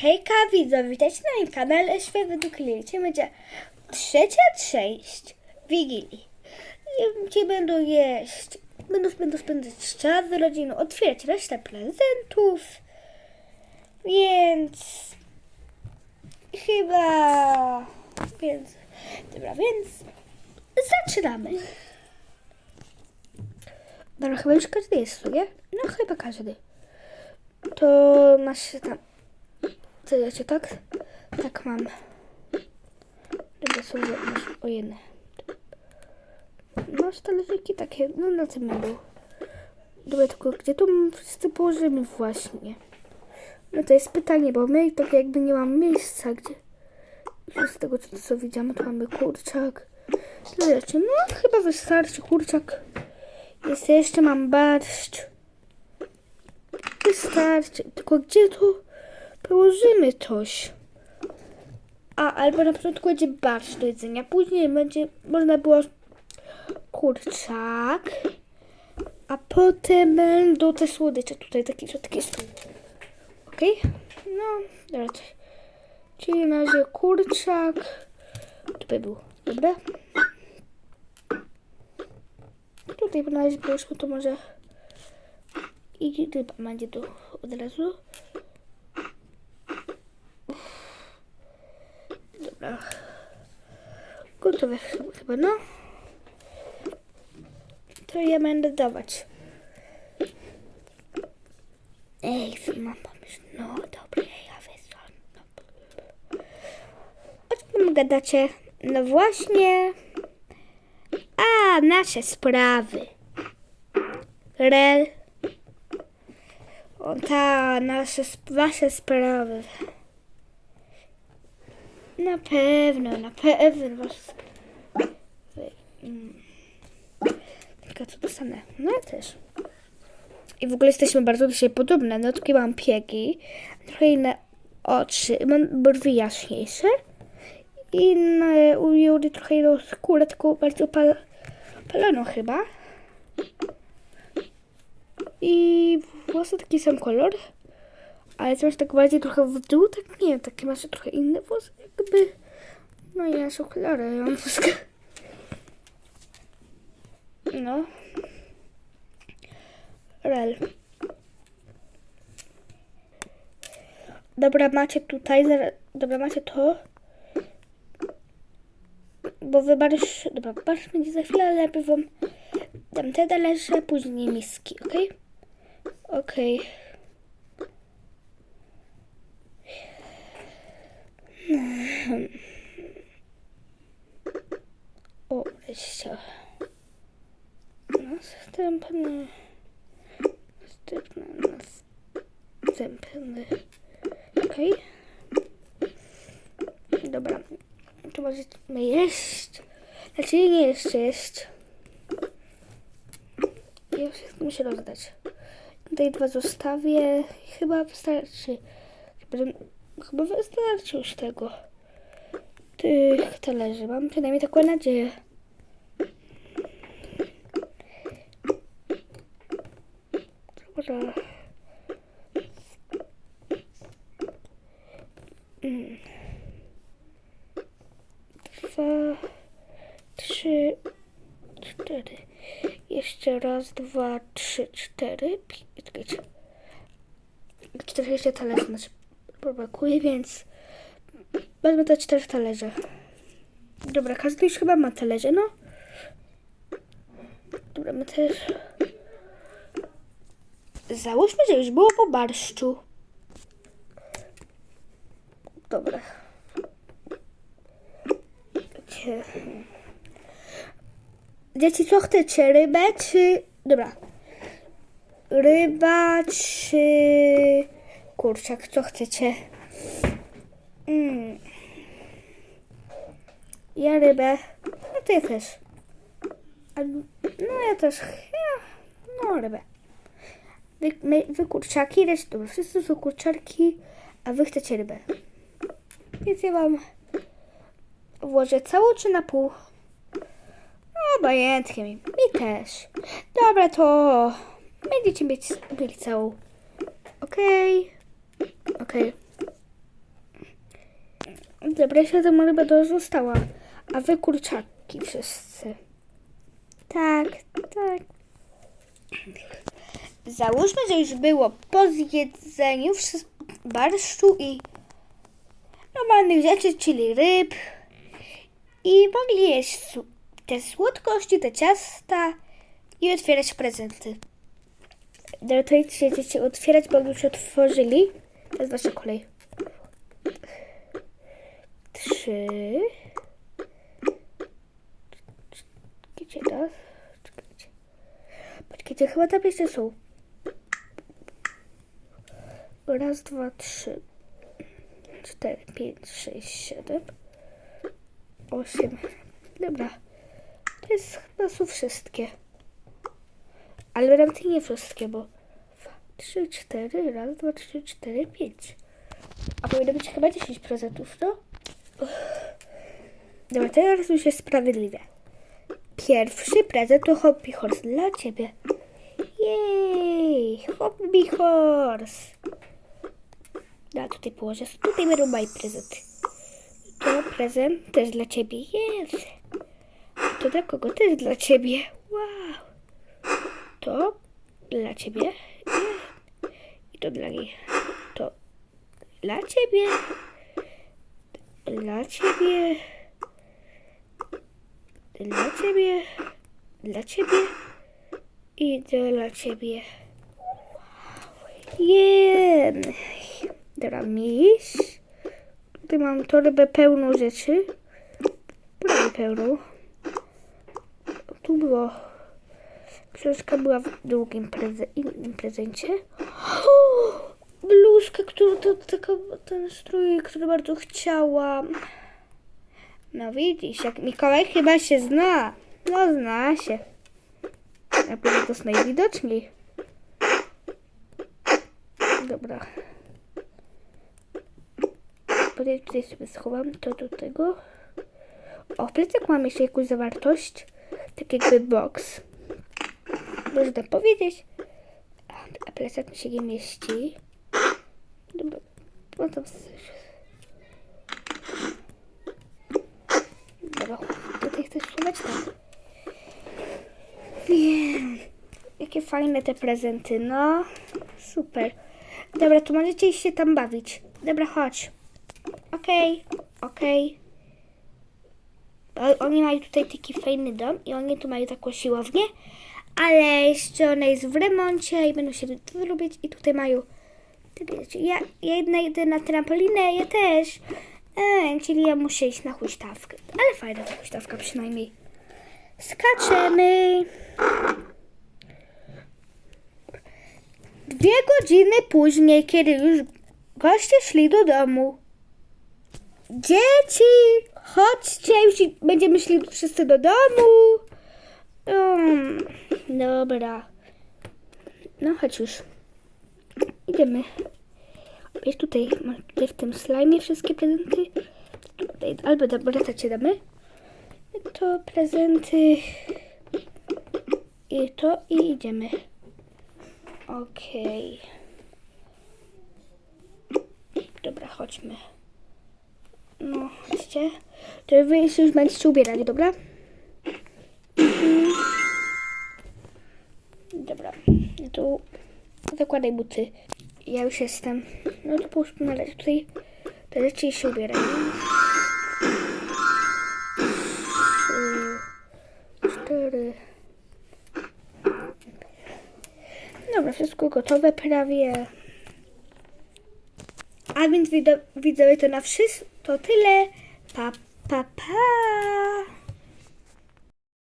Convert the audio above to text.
Hejka widzowie, witajcie na moim kanale Świat według Lili. Będzie trzecia część Wigilii. I Dzisiaj będą jeść, będą, będą spędzać czas z rodziną, otwierać resztę prezentów. Więc chyba, więc, dobra, więc zaczynamy. Dobra, chyba już każdy jest nie? No chyba każdy. To masz tam. Cię tak? Tak mam. Dobra, są masz o jedne. Masz talerzyki takie, no na tym będą. Dobra, tylko gdzie tu wszyscy położymy właśnie? No to jest pytanie, bo my tak jakby nie mamy miejsca, gdzie... Z tego co, co widziałam, to mamy kurczak. Tyle rzeczy. No chyba wystarczy kurczak. Jest jeszcze mam barszcz. Wystarczy. Tylko gdzie tu położymy coś? A, albo na początku będzie barszcz do jedzenia. Później będzie można było kurczak. A potem będą te słodycze. Tutaj takie, są. Okej? No, dobra. Czyli na razie kurczak. Tutaj był. Dobra? Tutaj na razie powiedzmy to może i ryba będzie tu od razu. Gotowe chyba, no. To ja będę dawać. Ej, mam pomysł. No dobra, ja wysłam. No. O czym gadacie? No właśnie. A, nasze sprawy. Rel. O ta, nasze, wasze sprawy. Na pewno, na pewno. Mm. Tylko co dostanę? No ja też. I w ogóle jesteśmy bardzo dzisiaj podobne. No takie mam piegi, trochę inne oczy, mam brwi jaśniejsze. I na, u Judy trochę inną skórę, taką bardziej opal, opaloną chyba. I włosy taki sam kolor. Ale masz tak bardziej trochę w dół, tak nie takie masz trochę inne włosy, jakby. No ja masz okulary, włoskę. No. Rel. Dobra, macie tutaj, dobra, macie to. Bo wy barsz, dobra, barsz będzie za chwilę, ale najpierw wam dam te talerze, później miski, okej? Okej. O, wreszcie. Następny. Następny. Następny. Okej. Dobra. To możemy jeść. Znaczy nie jeszcze jeść. Ja wszystko muszę rozdać. Tutaj dwa zostawię. Chyba wystarczy. Chyba, chyba wystarczy już tego. Tych talerzy. Mam przynajmniej taką nadzieję. Dobra. Mm. Dwa, trzy, cztery. Jeszcze raz, dwa, trzy, cztery. Czekajcie. 40 talerzy znaczy brakuje, więc wezmę te cztery talerze. Dobra, każdy już chyba ma talerze, no. Dobra, my też... Załóżmy, że już było po barszczu. Dobra. Dzieci, co chcecie? Rybę czy... Dobra. Ryba czy... Kurczak, co chcecie? Mm. Ja rybę. No ja też. No ja też. Ja, no rybę. Wy, my, wy kurczaki, resztę, dobra, wszyscy są kurczaki, a wy chcecie rybę. Więc ja wam włożę całą czy na pół? No, obojętnie mi. Mi też. Dobra, to będziecie mieć, całą. Okej. Okej. Dobra, się ta ryba to została. A wy kurczaki wszyscy. Tak, tak. Załóżmy, że już było po zjedzeniu barszczu i normalnych rzeczy, czyli ryb. I mogli jeść te słodkości, te ciasta i otwierać prezenty. Dobra, to idźcie dzieci otwierać, bo już otworzyli. Jest wasza kolej. Trzy. Czekajcie teraz. Czekajcie. Poczekajcie, chyba tam jeszcze są. Raz, dwa, trzy. Cztery, pięć, sześć, siedem. Osiem. Dobra. To jest chyba są wszystkie. Ale nawet nie wszystkie, bo dwa, trzy, cztery, raz, dwa, trzy, cztery, pięć. A powinno być chyba 10 prezentów, no? Dobra, teraz już jest sprawiedliwe. Pierwszy prezent to Hobby Horse dla ciebie. Jej, Hobby Horse. Da, tutaj położę. Tutaj będą moje prezenty. To prezent też dla ciebie. Jest. To dla kogo? Też dla ciebie. Wow. To dla ciebie. Dla niej. To dla ciebie. Dla ciebie. Dla ciebie. Dla ciebie. I dla ciebie. Jem. Dobra, miś. Tutaj mam torbę pełną rzeczy. Prawie pełną. Tu było. Książka była w drugim preze innym prezencie. O, bluzkę, którą to taka, ten strój, który bardzo chciałam. No widzisz, jak Mikołaj chyba się zna. No zna się. Na to jest najwidoczniej. Dobra. Tutaj, tutaj sobie schowam to do tego. O, w plecach mam jeszcze jakąś zawartość. Tak jakby box. Można powiedzieć. A, plecak mi się nie mieści. Dobra. No to Dobra, tutaj chcesz schować tak. Wiem. Jakie fajne te prezenty, no. Super. Dobra, to możecie się tam bawić. Dobra, chodź. Okej, okej. O- Oni mają tutaj taki fajny dom i oni tu mają taką siłownię, ale jeszcze ona jest w remoncie i będą się tu robić i tutaj mają takie rzeczy. Ja, ja jedna idę na trampolinę, ja też. E, czyli ja muszę iść na huśtawkę. Ale fajna ta huśtawka przynajmniej. Skaczemy. Dwie godziny później, kiedy już goście szli do domu. Dzieci, chodźcie, już będziemy szli wszyscy do domu. Um, dobra. No chodź już. Idziemy. Jest tutaj, tutaj w tym slajmie wszystkie prezenty. Tutaj, albo do brata cię damy. To prezenty. I to i idziemy. Okej. Dobra, chodźmy. No, chodźcie. To wy już będziecie ubierali, dobra? No to zakładaj buty. Ja już jestem. No to połóż tu na razie tutaj te rzeczy się ubieraj. Trzy, cztery. Dobra, wszystko gotowe prawie. A więc widzowie to na wszystko to tyle. Pa, pa, pa.